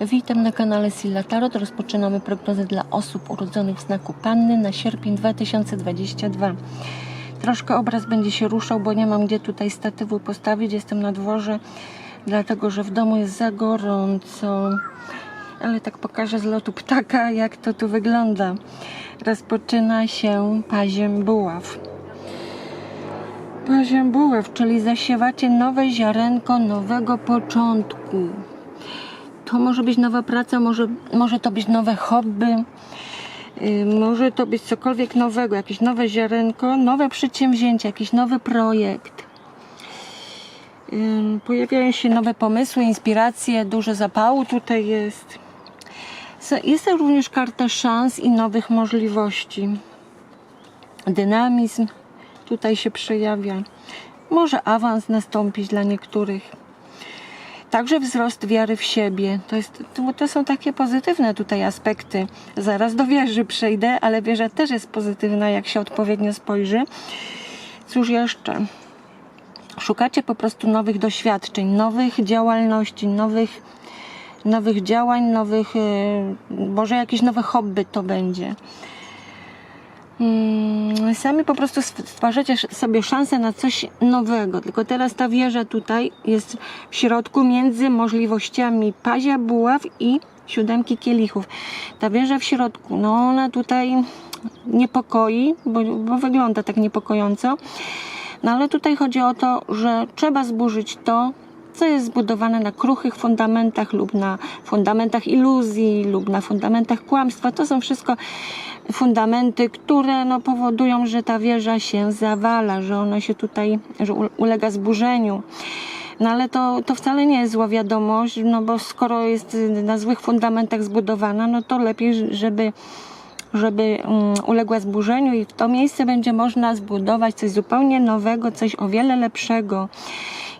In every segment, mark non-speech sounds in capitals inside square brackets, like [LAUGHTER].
Witam na kanale Silla Tarot. Rozpoczynamy prognozę dla osób urodzonych w znaku Panny na sierpień 2022. Troszkę obraz będzie się ruszał, bo nie mam gdzie tutaj statywu postawić. Jestem na dworze, dlatego że w domu jest za gorąco. Ale tak pokażę z lotu ptaka, jak to tu wygląda. Rozpoczyna się paziem buław. Paziem buław, czyli zasiewacie nowe ziarenko nowego początku. To może być nowa praca, może, może to być nowe hobby, yy, może to być cokolwiek nowego, jakieś nowe ziarenko, nowe przedsięwzięcie, jakiś nowy projekt. Yy, Pojawiają się nowe pomysły, inspiracje, dużo zapału tutaj jest. Jest to również karta szans i nowych możliwości. Dynamizm tutaj się przejawia. Może awans nastąpić dla niektórych. Także wzrost wiary w siebie. To, jest, to, są takie pozytywne tutaj aspekty. Zaraz do wieży przejdę, ale wieża też jest pozytywna, jak się odpowiednio spojrzy. Cóż jeszcze? Szukacie po prostu nowych doświadczeń, nowych działalności, nowych, nowych działań, nowych, e, może jakieś nowe hobby to będzie. Mm, Sami po prostu stwarzacie sobie szansę na coś nowego. Tylko teraz ta wieża tutaj jest w środku między możliwościami pazia buław i siódemki kielichów. Ta wieża w środku, no ona tutaj niepokoi, bo, bo wygląda tak niepokojąco. No ale tutaj chodzi o to, że trzeba zburzyć to, co jest zbudowane na kruchych fundamentach lub na fundamentach iluzji lub na fundamentach kłamstwa. To są wszystko fundamenty, które no, powodują, że ta wieża się zawala, że ona się tutaj, że ulega zburzeniu. No ale to, to wcale nie jest zła wiadomość, no bo skoro jest na złych fundamentach zbudowana, no to lepiej, żeby żeby mm, uległa zburzeniu i w to miejsce będzie można zbudować coś zupełnie nowego, coś o wiele lepszego.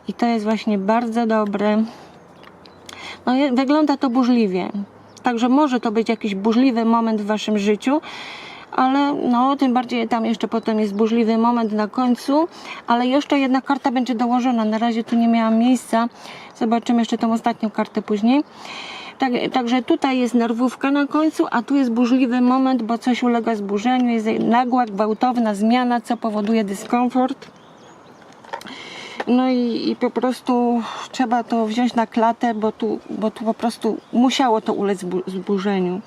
I to jest właśnie bardzo dobre. No, wygląda to burzliwie. Także może to być jakiś burzliwy moment w waszym życiu, ale no, tym bardziej tam jeszcze potem jest burzliwy moment na końcu, ale jeszcze jedna karta będzie dołożona. Na razie tu nie miałam miejsca. Zobaczymy jeszcze tą ostatnią kartę później. Tak, także tutaj jest nerwówka na końcu, a tu jest burzliwy moment, bo coś ulega zburzeniu, jest nagła, gwałtowna zmiana, co powoduje dyskomfort. No i, i po prostu trzeba to wziąć na klatę, bo tu, bo tu po prostu musiało to ulec zbu- zburzeniu.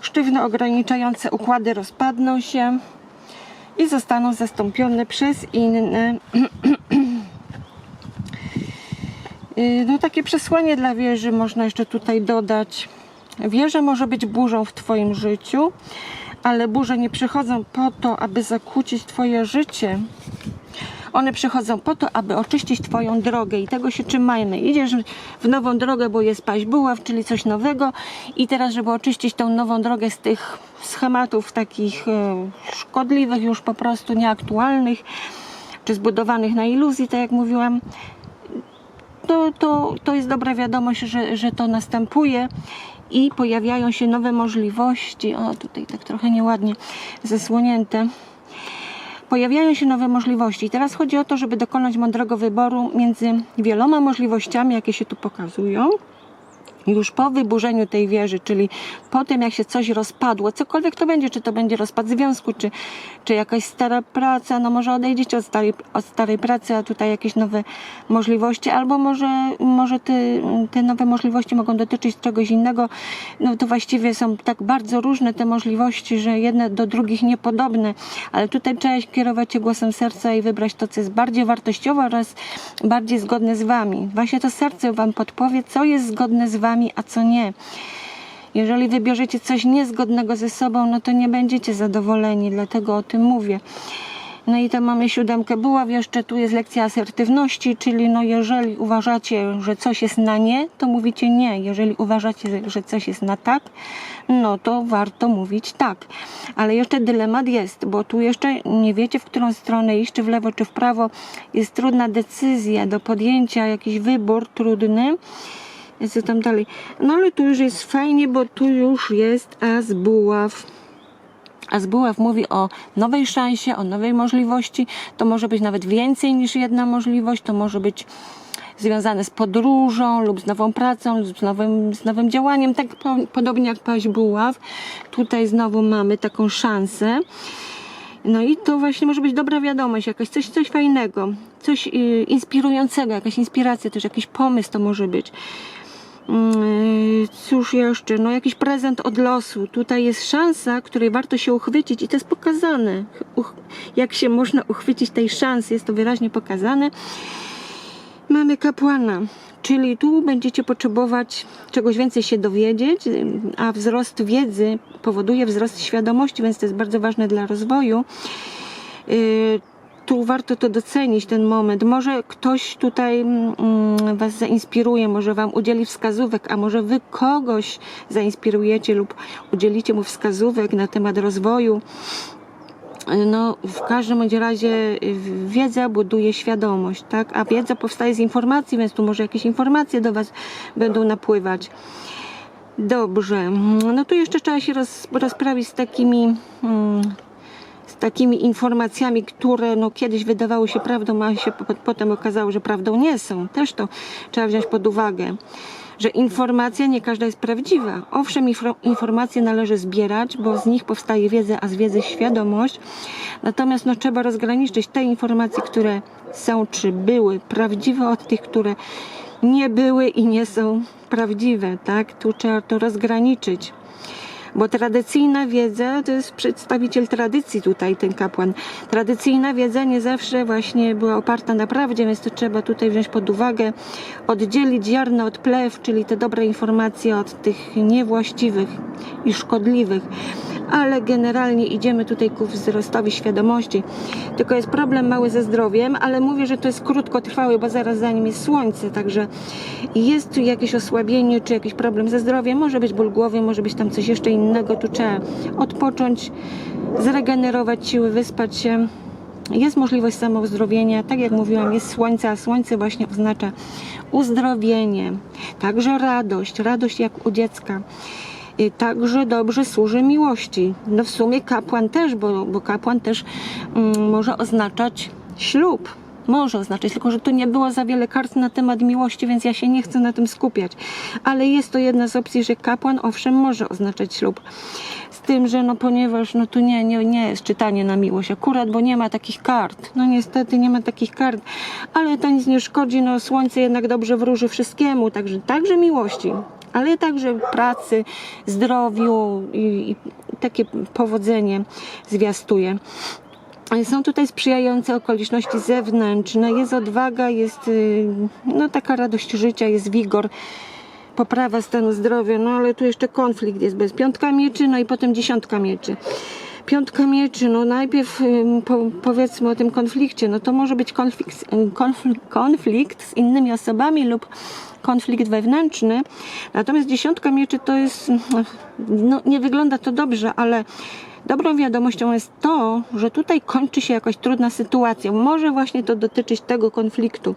Sztywno ograniczające układy rozpadną się i zostaną zastąpione przez inne. [CLEARS THROAT] Yy, No takie przesłanie dla wieży można jeszcze tutaj dodać. Wieża może być burzą w Twoim życiu, ale burze nie przychodzą po to, aby zakłócić Twoje życie. One przychodzą po to, aby oczyścić Twoją drogę i tego się trzymajmy. Idziesz w nową drogę, bo jest paść buław, czyli coś nowego i teraz, żeby oczyścić tą nową drogę z tych schematów takich e, szkodliwych, już po prostu nieaktualnych, czy zbudowanych na iluzji, tak jak mówiłam, to, to, to jest dobra wiadomość, że, że to następuje i pojawiają się nowe możliwości. O, tutaj tak trochę nieładnie zasłonięte. Pojawiają się nowe możliwości. I teraz chodzi o to, żeby dokonać mądrego wyboru między wieloma możliwościami, jakie się tu pokazują. Już po wyburzeniu tej wieży, czyli po tym, jak się coś rozpadło, cokolwiek to będzie, czy to będzie rozpad związku, czy, czy jakaś stara praca, no może odejdziecie od starej, od starej pracy, a tutaj jakieś nowe możliwości, albo może, może te, te nowe możliwości mogą dotyczyć czegoś innego. No to właściwie są tak bardzo różne te możliwości, że jedne do drugich niepodobne, ale tutaj trzeba kierować się głosem serca i wybrać to, co jest bardziej wartościowe oraz bardziej zgodne z Wami. Właśnie to serce Wam podpowie, co jest zgodne z Wami, a co nie. Jeżeli wybierzecie coś niezgodnego ze sobą, no to nie będziecie zadowoleni, dlatego o tym mówię. No i to mamy siódemkę buław, jeszcze tu jest lekcja asertywności, czyli no jeżeli uważacie, że coś jest na nie, to mówicie nie. Jeżeli uważacie, że coś jest na tak, no to warto mówić tak. Ale jeszcze dylemat jest, bo tu jeszcze nie wiecie, w którą stronę iść, czy w lewo, czy w prawo. Jest trudna decyzja do podjęcia, jakiś wybór trudny. Co tam dalej? No ale tu już jest fajnie, bo tu już jest as buław. Mówi o nowej szansie, o nowej możliwości. To może być nawet więcej niż jedna możliwość. To może być związane z podróżą lub z nową pracą lub z nowym, z nowym działaniem, tak po, podobnie jak paść buław. Tutaj znowu mamy taką szansę. No i to właśnie może być dobra wiadomość, jakaś coś, coś fajnego, coś y, inspirującego, jakaś inspiracja, też jakiś pomysł to może być. Mm, Cóż jeszcze? No jakiś prezent od losu. Tutaj jest szansa, której warto się uchwycić i to jest pokazane. Uch, jak się można uchwycić tej szansy, jest to wyraźnie pokazane. Mamy kapłana, czyli tu będziecie potrzebować czegoś więcej się dowiedzieć, a wzrost wiedzy powoduje wzrost świadomości, więc to jest bardzo ważne dla rozwoju. Tu warto to docenić, ten moment. Może ktoś tutaj mm, Was zainspiruje, może Wam udzieli wskazówek, a może Wy kogoś zainspirujecie lub udzielicie mu wskazówek na temat rozwoju. No, w każdym bądź razie wiedza buduje świadomość, tak? A wiedza powstaje z informacji, więc tu może jakieś informacje do Was będą napływać. Dobrze. No tu jeszcze trzeba się roz, rozprawić z takimi, mm, z takimi informacjami, które no, kiedyś wydawały się prawdą, a się po, potem okazało, że prawdą nie są. Też to trzeba wziąć pod uwagę że informacja nie każda jest prawdziwa. Owszem, info- informacje należy zbierać, bo z nich powstaje wiedza, a z wiedzy świadomość. Natomiast no, trzeba rozgraniczyć te informacje, które są czy były prawdziwe od tych, które nie były i nie są prawdziwe. Tak? Tu trzeba to rozgraniczyć. Bo tradycyjna wiedza to jest przedstawiciel tradycji tutaj, ten kapłan. Tradycyjna wiedza nie zawsze właśnie była oparta na prawdzie, więc to trzeba tutaj wziąć pod uwagę, oddzielić ziarno od plew, czyli te dobre informacje od tych niewłaściwych i szkodliwych. Ale generalnie idziemy tutaj ku wzrostowi świadomości. Tylko jest problem mały ze zdrowiem, ale mówię, że to jest krótkotrwały, bo zaraz za nim jest słońce, także jest tu jakieś osłabienie, czy jakiś problem ze zdrowiem, może być ból głowy, może być tam coś jeszcze innego, tu trzeba odpocząć, zregenerować siły, wyspać się. Jest możliwość samouzdrowienia, tak jak mówiłam, jest słońce, a słońce właśnie oznacza uzdrowienie, także radość, radość jak u dziecka. Także dobrze służy miłości. No w sumie kapłan też, bo, bo kapłan też mm, może oznaczać ślub. Może oznaczać, tylko że tu nie było za wiele kart na temat miłości, więc ja się nie chcę na tym skupiać. Ale jest to jedna z opcji, że kapłan owszem może oznaczać ślub. Z tym, że no ponieważ no tu nie, nie, nie jest czytanie na miłość akurat, bo nie ma takich kart. No niestety nie ma takich kart, ale to nic nie szkodzi, no słońce jednak dobrze wróży wszystkiemu, także, także miłości ale także pracy, zdrowiu i, i takie powodzenie zwiastuje. Są tutaj sprzyjające okoliczności zewnętrzne, jest odwaga, jest y, no, taka radość życia, jest wigor, poprawa stanu zdrowia, no ale tu jeszcze konflikt jest bez piątka mieczy, no i potem dziesiątka mieczy. Piątka mieczy, no najpierw ym, po, powiedzmy o tym konflikcie, no to może być konflikt, konflikt, konflikt z innymi osobami lub konflikt wewnętrzny. Natomiast dziesiątka mieczy to jest, no nie wygląda to dobrze, ale dobrą wiadomością jest to, że tutaj kończy się jakaś trudna sytuacja. Może właśnie to dotyczyć tego konfliktu,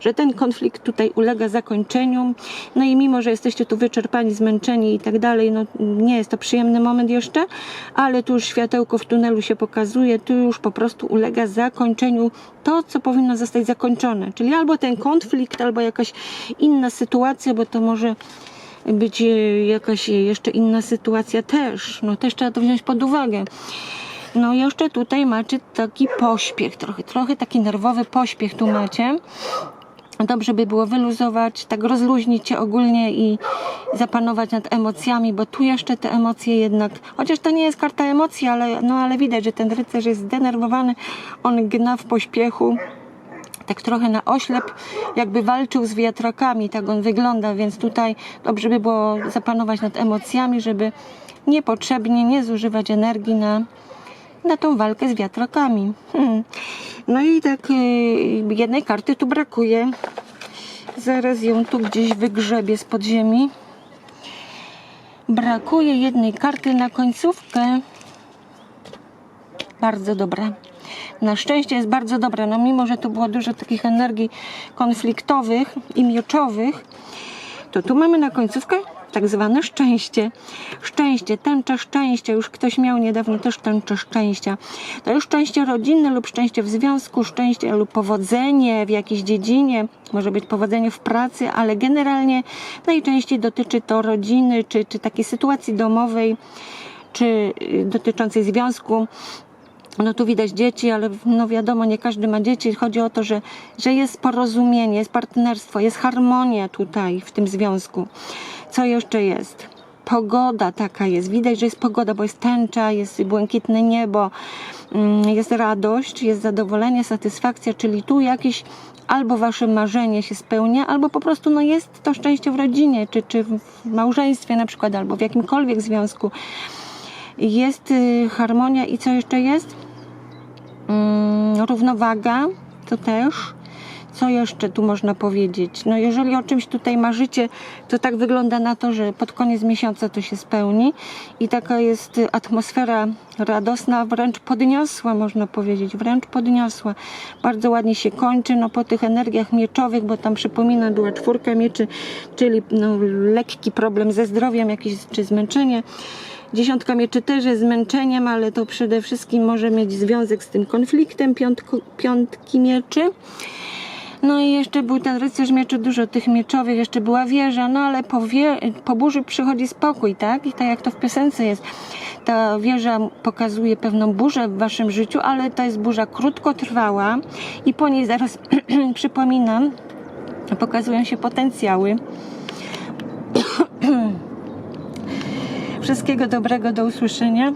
że ten konflikt tutaj ulega zakończeniu. No i mimo, że jesteście tu wyczerpani, zmęczeni i tak dalej, no nie jest to przyjemny moment jeszcze, ale tu już światełko w tunelu się pokazuje, tu już po prostu ulega zakończeniu to, co powinno zostać zakończone. Czyli albo ten konflikt, albo jakaś inna sytuacja, bo to może być e, jakaś jeszcze inna sytuacja też. No też trzeba to wziąć pod uwagę. No jeszcze tutaj macie taki pośpiech, trochę, trochę taki nerwowy pośpiech tu macie. Dobrze by było wyluzować, tak rozluźnić się ogólnie i zapanować nad emocjami, bo tu jeszcze te emocje jednak, chociaż to nie jest karta emocji, ale, no, ale widać, że ten rycerz jest zdenerwowany, on gna w pośpiechu, tak trochę na oślep, jakby walczył z wiatrakami, tak on wygląda, więc tutaj dobrze by było zapanować nad emocjami, żeby niepotrzebnie nie zużywać energii na, na tą walkę z wiatrakami. Hmm. No i tak y, jednej karty tu brakuje. Zaraz ją tu gdzieś wygrzebię z podziemi. Brakuje jednej karty na końcówkę. Bardzo dobra. Na szczęście jest bardzo dobra. No mimo, że tu było dużo takich energii konfliktowych i mieczowych, to tu mamy na końcówkę tak zwane szczęście. Szczęście, tęcza szczęścia. Już ktoś miał niedawno też tęczę szczęścia. To już szczęście rodzinne lub szczęście w związku, szczęście lub powodzenie w jakiejś dziedzinie. Może być powodzenie w pracy, ale generalnie najczęściej dotyczy to rodziny, czy, czy takiej sytuacji domowej, czy y, dotyczącej związku. No tu widać dzieci, ale no wiadomo, nie każdy ma dzieci. Chodzi o to, że, że jest porozumienie, jest partnerstwo, jest harmonia tutaj w tym związku. Co jeszcze jest? Pogoda taka jest. Widać, że jest pogoda, bo jest tęcza, jest błękitne niebo, mm, jest radość, jest zadowolenie, satysfakcja, czyli tu jakieś albo wasze marzenie się spełnia, albo po prostu no jest to szczęście w rodzinie, czy, czy w małżeństwie na przykład, albo w jakimkolwiek związku. Jest y, harmonia i co jeszcze jest? Mm, równowaga, to też. Co jeszcze tu można powiedzieć? No jeżeli o czymś tutaj marzycie, to tak wygląda na to, że pod koniec miesiąca to się spełni i taka jest atmosfera radosna, wręcz podniosła, można powiedzieć, wręcz podniosła. Bardzo ładnie się kończy, no po tych energiach mieczowych, bo tam przypomina była czwórka mieczy, czyli no, lekki problem ze zdrowiem, jakieś czy zmęczenie. Dziesiątka mieczy też jest zmęczeniem, ale to przede wszystkim może mieć związek z tym konfliktem piątku, piątki mieczy. No i jeszcze był ten rycerz mieczy, dużo tych mieczowych, jeszcze była wieża, no ale po, wie, po burzy przychodzi spokój, tak? I tak jak to w piosence jest. Ta wieża pokazuje pewną burzę w waszym życiu, ale to jest burza krótkotrwała i po niej zaraz [CLEARS THROAT] przypominam, pokazują się potencjały. Wszystkiego dobrego, do usłyszenia.